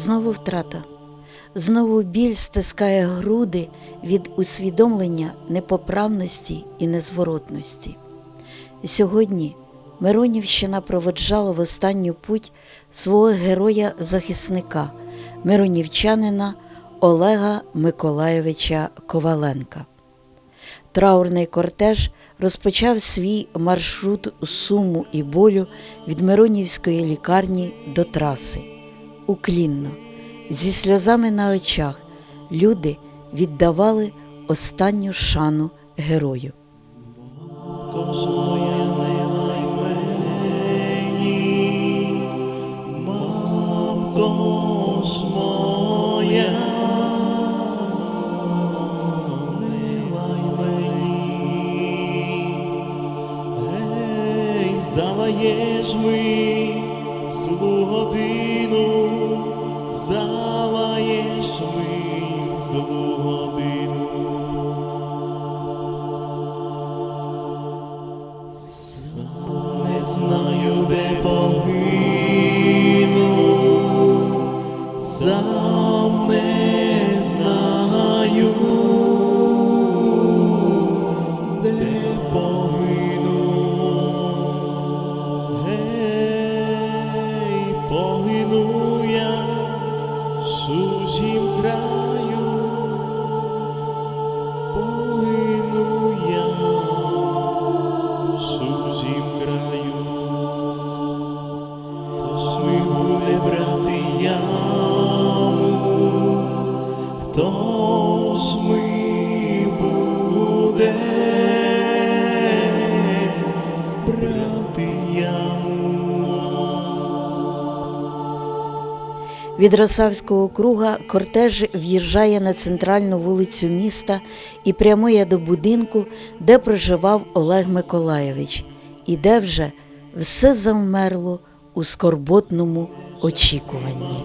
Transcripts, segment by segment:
Знову втрата. Знову біль стискає груди від усвідомлення непоправності і незворотності. Сьогодні Миронівщина проводжала в останню путь свого героя-захисника, миронівчанина Олега Миколаєвича Коваленка. Траурний кортеж розпочав свій маршрут суму і болю від Миронівської лікарні до траси. Уклінно, зі сльозами на очах, люди віддавали останню шану герою. Кожної наймай мені, залаєш ми в злу годину. Сам не знаю, де погину, Від Росавського округа кортеж в'їжджає на центральну вулицю міста і прямує до будинку, де проживав Олег Миколаєвич, і де вже все завмерло у скорботному очікуванні.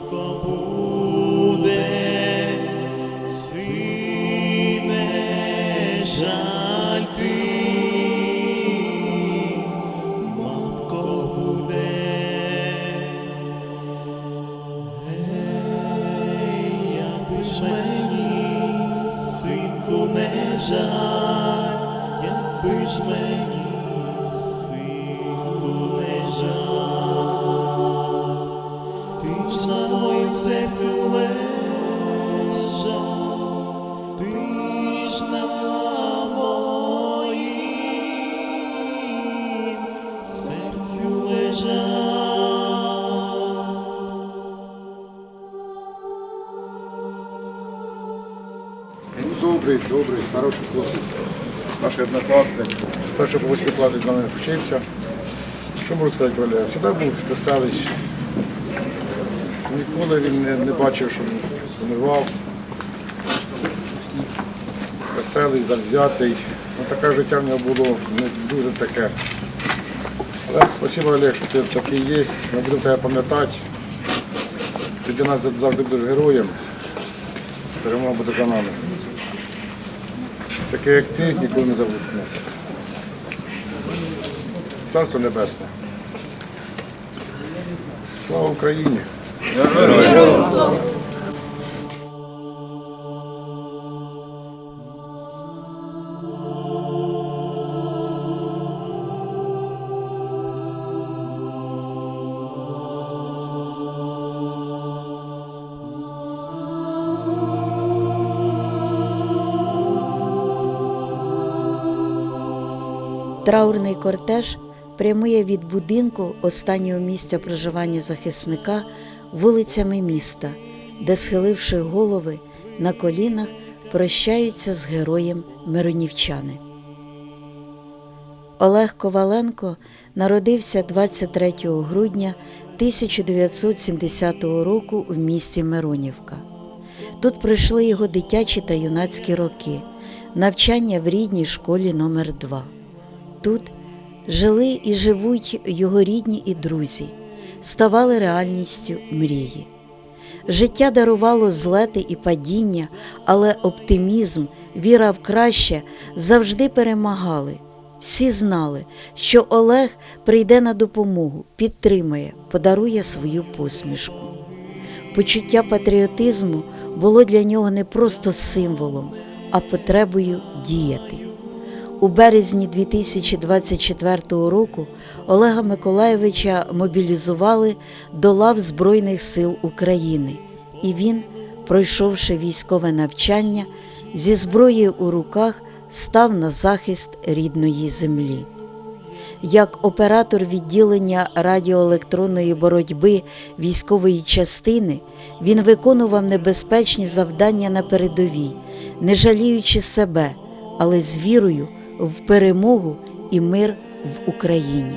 Добрий, добрий, хороший хлопець. Наш однокласник. З першого по восьмий клас з нами вчився. Що можу сказати про Олега? Завжди був веселий. Ніколи він не, не бачив, що він помивав. Веселий, завзятий. Ну, таке життя в нього було не дуже таке. Але спасибо, Олег, що ти такий є. Ми будемо тебе пам'ятати. Ти для нас завжди будеш героєм. Перемога буде за нами. Таке, як ти, ніколи не забудуть нас. Царство Небесне. Слава Україні! Траурний кортеж прямує від будинку останнього місця проживання захисника вулицями міста, де, схиливши голови на колінах, прощаються з героєм миронівчани. Олег Коваленко народився 23 грудня 1970 року в місті Миронівка. Тут пройшли його дитячі та юнацькі роки, навчання в рідній школі номер 2 Тут жили і живуть його рідні і друзі, ставали реальністю мрії. Життя дарувало злети і падіння, але оптимізм, віра в краще завжди перемагали. Всі знали, що Олег прийде на допомогу, підтримає, подарує свою посмішку. Почуття патріотизму було для нього не просто символом, а потребою діяти. У березні 2024 року Олега Миколаєвича мобілізували до лав Збройних сил України, і він, пройшовши військове навчання, зі зброєю у руках став на захист рідної землі. Як оператор відділення радіоелектронної боротьби військової частини, він виконував небезпечні завдання на передовій, не жаліючи себе, але з вірою в перемогу і мир в Україні.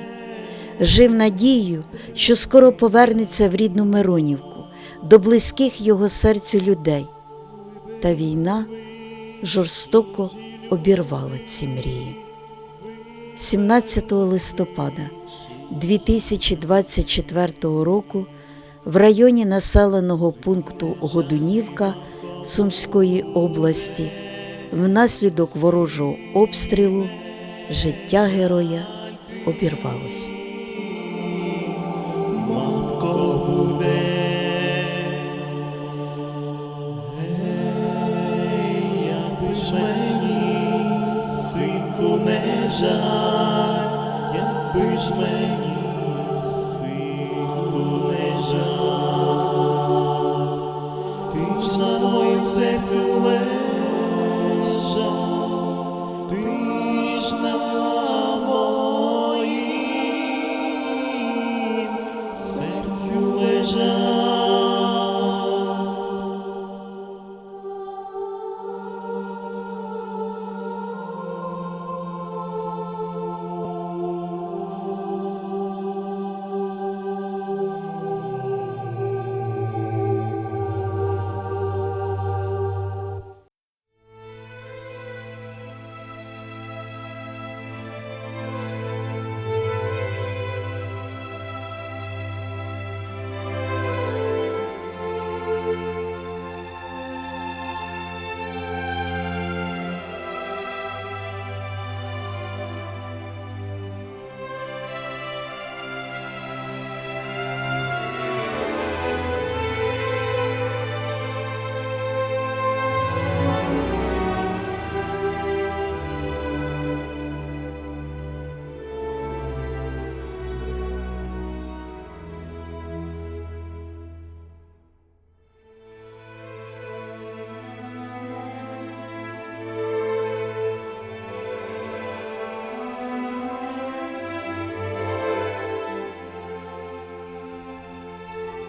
Жив надією, що скоро повернеться в рідну Миронівку, до близьких його серцю людей. Та війна жорстоко обірвала ці мрії. 17 листопада 2024 року в районі населеного пункту Годунівка Сумської області внаслідок ворожого обстрілу життя героя обірвалося. Мамко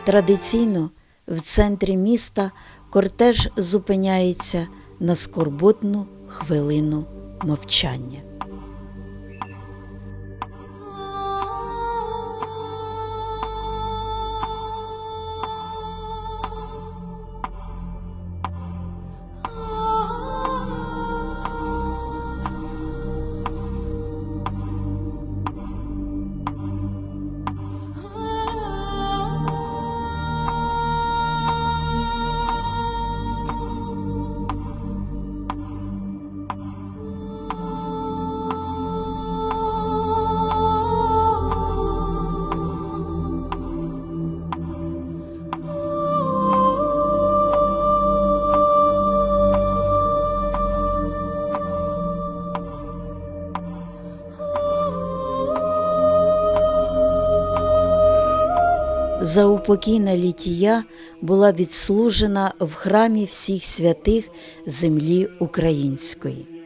Традиційно в центрі міста кортеж зупиняється на скорботну хвилину мовчання. Заупокійна літія була відслужена в храмі всіх святих землі української.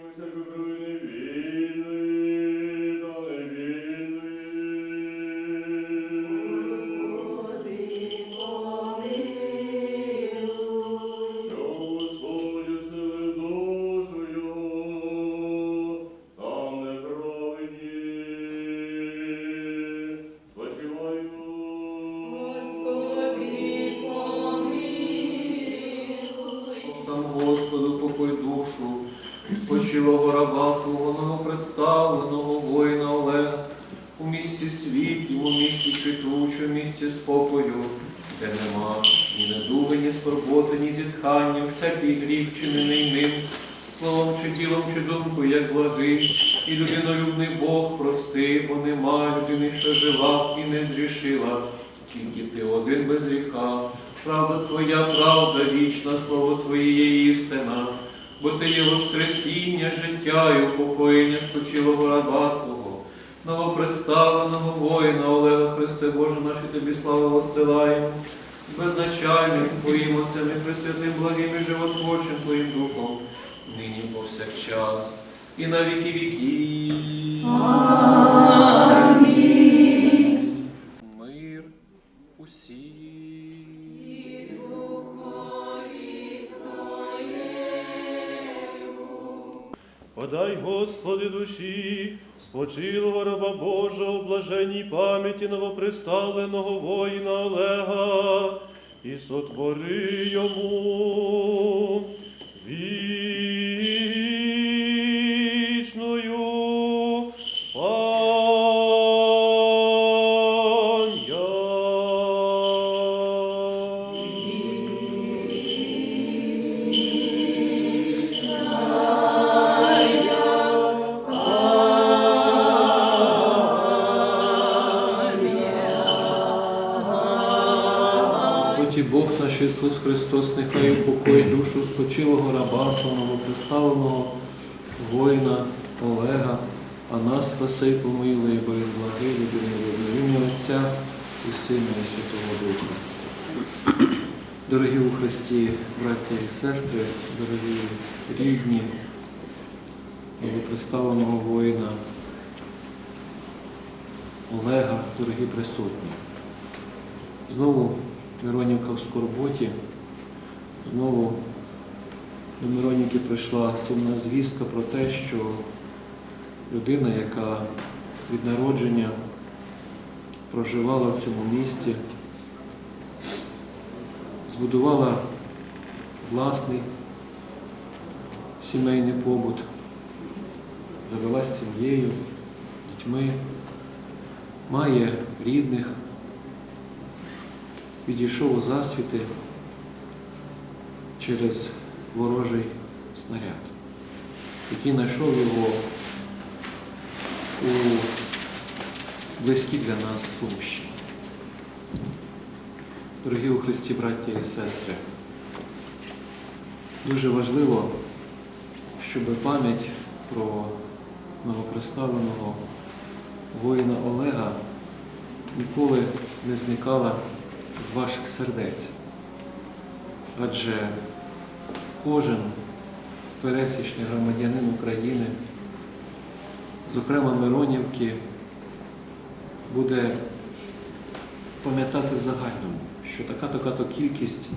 Тільки ти один без гріха. Правда Твоя, правда вічна, слово Твоє є істина, бо Ти є воскресіння, життя і упокоєння спочилого раба Твого, новопредставленого воїна Олега Христе Боже наш, і Тобі славу воссилаємо, безначальним Твоїм Отцем і Пресвятим благим і животворчим Твоїм Духом, нині повсякчас, і на віки віків. Подай, Господи, душі, спочилого раба Божого, блаженній пам'яті новоприставленого воїна Олега, і сотвори йому вічною І Бог наш Ісус Христос, нехай упокоїть душу спочилого раба свого новоприставленого воїна Олега, а нас спаси, і помилуй, бо він благий, людини ім'я Отця і Сина і Святого Духа. Дорогі у Христі, браття і сестри, дорогі рідні, новоприставленого воїна Олега, дорогі присутні. Знову Миронівка в скорботі, знову до Миронівки прийшла сумна звістка про те, що людина, яка від народження проживала в цьому місті, збудувала власний сімейний побут, завелась сім'єю, дітьми, має рідних, відійшов у засвіти через ворожий снаряд, який знайшов його у близькій для нас Сумщині. Дорогі у Христі, браття і сестри, дуже важливо, щоб пам'ять про новоприставленого воїна Олега ніколи не зникала з ваших сердець. Адже кожен пересічний громадянин України, зокрема Миронівки, буде пам'ятати в загальному, що така-така-то кількість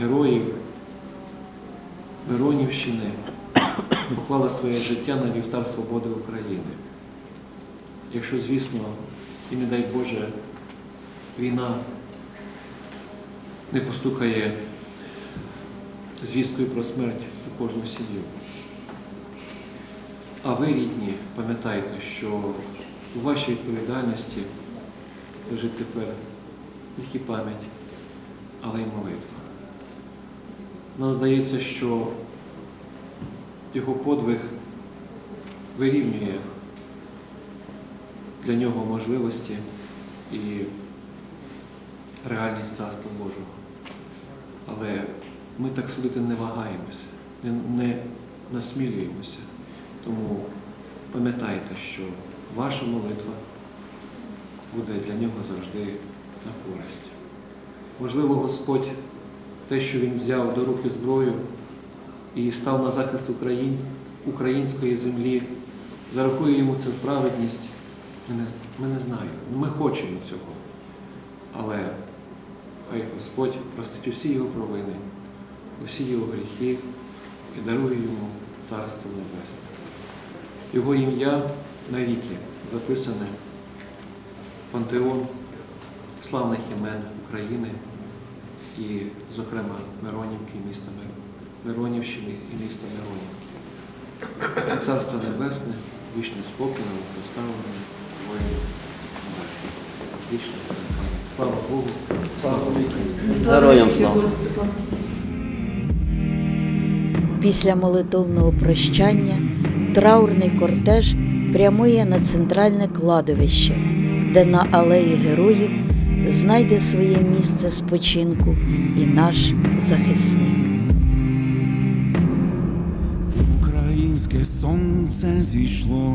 героїв Миронівщини поклала своє життя на вівтар свободи України. Якщо, звісно, і не дай Боже, війна не постукає звісткою про смерть у кожну сім'ю. А ви, рідні, пам'ятайте, що у вашій відповідальності лежить тепер не тільки пам'ять, але й молитва. Нам здається, що його подвиг вирівнює для нього можливості і реальність Царства Божого. Але ми так судити не вагаємося, не, насмілюємося. Тому пам'ятайте, що ваша молитва буде для нього завжди на користь. Можливо, Господь те, що Він взяв до руки зброю і став на захист україн... української землі, зарахує йому в праведність. Ми не, ми не знаємо. Ми хочемо цього. Але хай Господь простить усі його провини, усі його гріхи і дарує йому Царство Небесне. Його ім'я навіки записане в пантеон славних імен України і, зокрема, Миронівки, міста Мир- Миронівщини і міста Миронівки. Царство Небесне, вічне спокій, представлене воїнів. Вічне. Слава Богу, слава Україні! Героям слава! Після молитовного прощання траурний кортеж прямує на центральне кладовище, де на алеї героїв знайде своє місце спочинку і наш захисник. Українське сонце зійшло,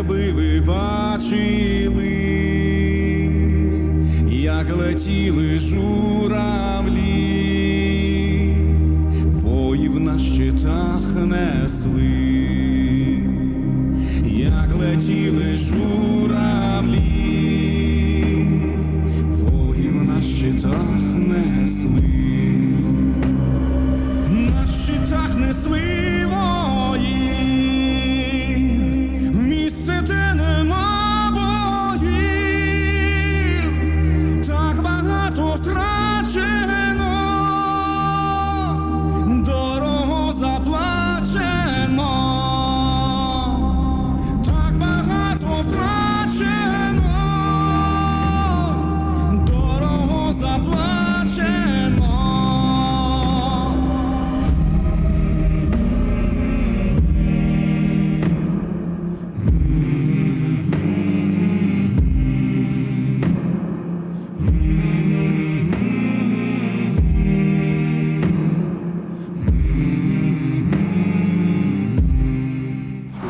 Якби ви бачили, як летіли журавлі, воїв на щитах несли,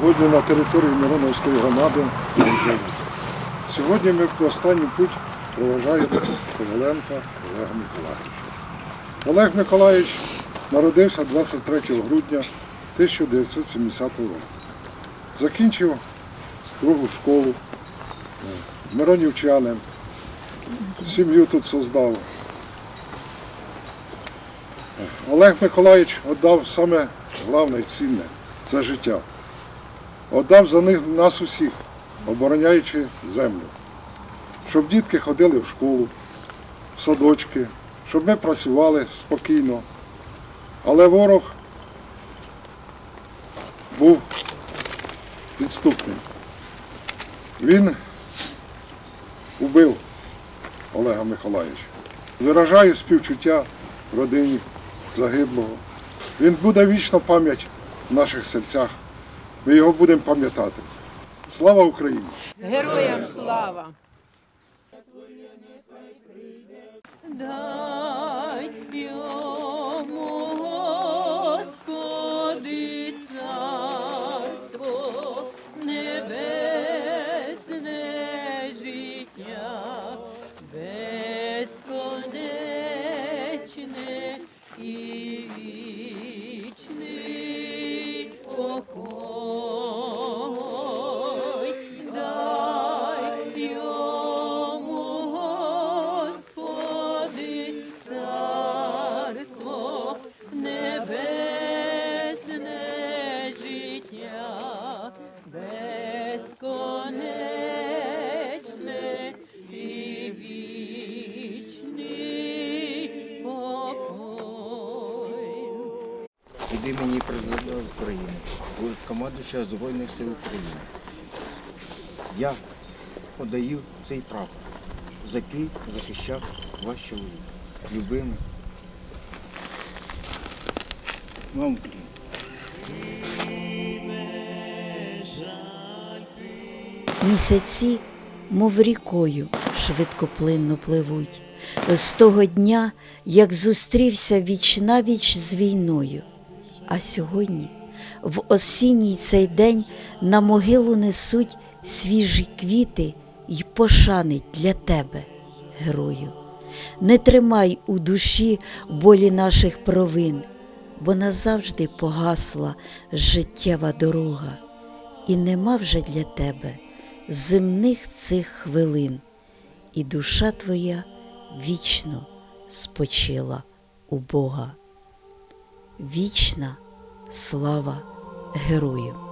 Сьогодні на території Мироновської громади. Сьогодні ми в останній путь проважаємо Коваленка Олега Миколаївича. Олег Миколаївич народився 23 грудня 1970 року. Закінчив другу школу, е, миронівчанин, сім'ю тут создав. Олег Миколаївич віддав саме головне і цінне це життя. Отдав за них нас усіх, обороняючи землю. Щоб дітки ходили в школу, в садочки, щоб ми працювали спокійно. Але ворог був підступним. Він убив Олега Миколаївича. Виражаю співчуття родині загиблого. Він буде вічно пам'ять в наших серцях. Ми його будемо пам'ятати. Слава Україні! Героям слава! Дай йому, від імені президента України, командуючого Збройних сил України. Я подаю цей прапор, за який захищав ваш чоловік, любимий. Вам. Місяці, мов рікою, швидкоплинно пливуть. З того дня, як зустрівся віч навіч з війною. А сьогодні, в осінній цей день, на могилу несуть свіжі квіти й пошани для тебе, герою. Не тримай у душі болі наших провин, бо назавжди погасла життєва дорога, і нема вже для тебе земних цих хвилин, і душа твоя вічно спочила у Бога. Вічна слава герою!